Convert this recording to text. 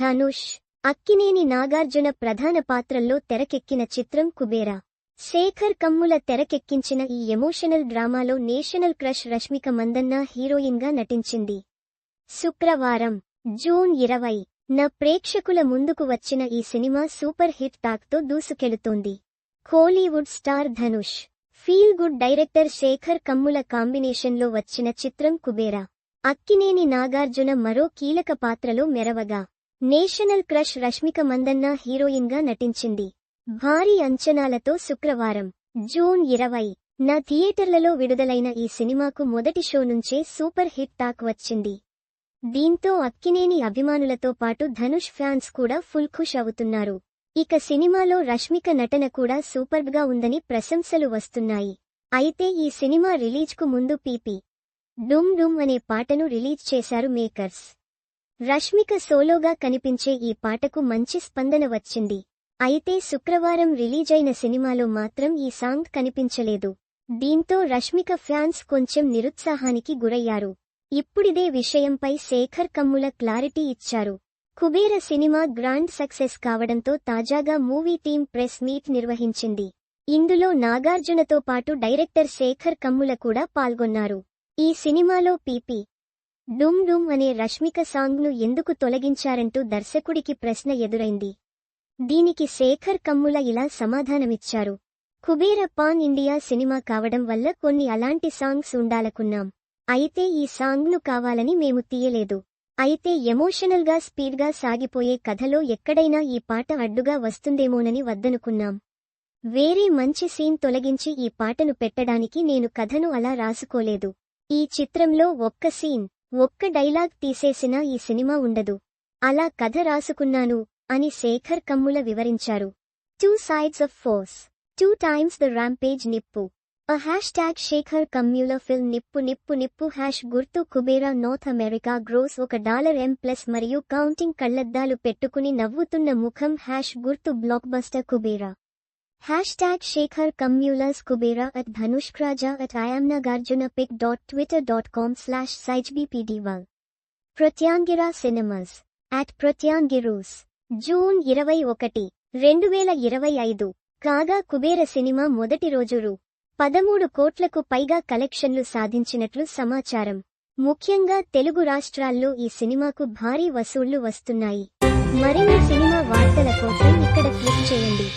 ధనుష్ అక్కినేని నాగార్జున ప్రధాన పాత్రల్లో తెరకెక్కిన చిత్రం కుబేరా. శేఖర్ కమ్ముల తెరకెక్కించిన ఈ ఎమోషనల్ డ్రామాలో నేషనల్ క్రష్ రష్మిక మందన్న హీరోయిన్గా నటించింది. శుక్రవారం జూన్ ఇరవై నా ప్రేక్షకుల ముందుకు వచ్చిన ఈ సినిమా సూపర్ హిట్ టాక్తో దూసుకెళుతోంది. Kollywood star Dhanush feel good director Sekhar Kammula కాంబినేషన్లో వచ్చిన చిత్రం కుబేరా. అక్కినేని నాగార్జున మరో కీలక పాత్రలో మెరవగా. నేషనల్ క్రష్ రష్మిక మందన్న హీరోయిన్గా నటించింది. భారీ అంచనాలతో శుక్రవారం జూన్ ఇరవై నా థియేటర్లలో విడుదలైన ఈ సినిమాకు మొదటి షో నుంచే సూపర్ హిట్ టాక్ వచ్చింది. దీంతో అక్కినేని అభిమానులతో పాటు ధనుష్ ఫ్యాన్స్ కూడా ఫుల్ ఖుష్ అవుతున్నారు. ఇక సినిమాలో రష్మిక నటన కూడా సూపర్బ్గా ఉందని ప్రశంసలు వస్తున్నాయి. అయితే ఈ సినిమా రిలీజ్కు ముందు పీపీ డుమ్ డుమ్ అనే పాటను రిలీజ్ చేశారు మేకర్స్. రష్మిక సోలోగా కనిపించే ఈ పాటకు మంచి స్పందన వచ్చింది. అయితే శుక్రవారం రిలీజైన సినిమాలో మాత్రం ఈ సాంగ్ కనిపించలేదు. దీంతో రష్మిక ఫ్యాన్స్ కొంచెం నిరుత్సాహానికి గురయ్యారు. ఇప్పుడిదే విషయంపై శేఖర్ కమ్ముల క్లారిటీ ఇచ్చారు. కుబేర సినిమా గ్రాండ్ సక్సెస్ కావడంతో తాజాగా మూవీ టీం ప్రెస్ మీట్ నిర్వహించింది. ఇందులో నాగార్జునతో పాటు డైరెక్టర్ శేఖర్ కమ్ముల కూడా పాల్గొన్నారు. ఈ సినిమాలో పీపీ డూమ్ డూమ్ అనే రష్మిక సాంగ్ను ఎందుకు తొలగించారంటూ దర్శకుడికి ప్రశ్న ఎదురైంది. దీనికి శేఖర్ కమ్ముల ఇలా సమాధానమిచ్చారు. కుబేర పాన్ ఇండియా సినిమా కావడం వల్ల కొన్ని అలాంటి సాంగ్స్ ఉండాలకున్నాం. అయితే ఈ సాంగ్ను కావాలని మేము తీయలేదు. అయితే ఎమోషనల్గా స్పీడ్గా సాగిపోయే కథలో ఎక్కడైనా ఈ పాట అడ్డుగా వస్తుందేమోనని వద్దనుకున్నాం. వేరే మంచి సీన్ తొలగించి ఈ పాటను పెట్టడానికి నేను కథను అలా రాసుకోలేదు. ఈ చిత్రంలో ఒక్క సీన్. ఒక్క డైలాగ్ తీసేసినా ఈ సినిమా ఉండదు. అలా కథ రాసుకున్నాను అని శేఖర్ కమ్ముల వివరించారు. Two sides of force two times the rampage నిప్పు. అ hash tag Shekhar Kammula film నిప్పు నిప్పు నిప్పు హ్యాష్ గుర్తు కుబేరా నార్త్ అమెరికా గ్రోస్ ఒక డాలర్ ఎం ప్లస్ మరియు కౌంటింగ్ కళ్ళద్దాలు పెట్టుకుని నవ్వుతున్న ముఖం హ్యాష్ గుర్తు blockbuster Kubera. Hashtag Sekhar Kammula's Kubera at Dhanush Raja at Nagarjuna pic dot twitter dot com slash సైజ్బిపిడివాల్ Prathyangira cinemas at ప్రత్యాంగిరూస్ జూన్ ఇరవై ఒకటి రెండు వేల ఇరవై ఐదు కాగా కుబేర సినిమా మొదటి రోజు రూ. పదమూడు కోట్లకు పైగా కలెక్షన్లు సాధించినట్లు సమాచారం. ముఖ్యంగా తెలుగు రాష్ట్రాల్లో ఈ సినిమాకు భారీ వసూళ్ళు వస్తున్నాయి. మరిన్ని సినిమా వార్తల కోసం ఇక్కడ క్లిక్ చేయండి.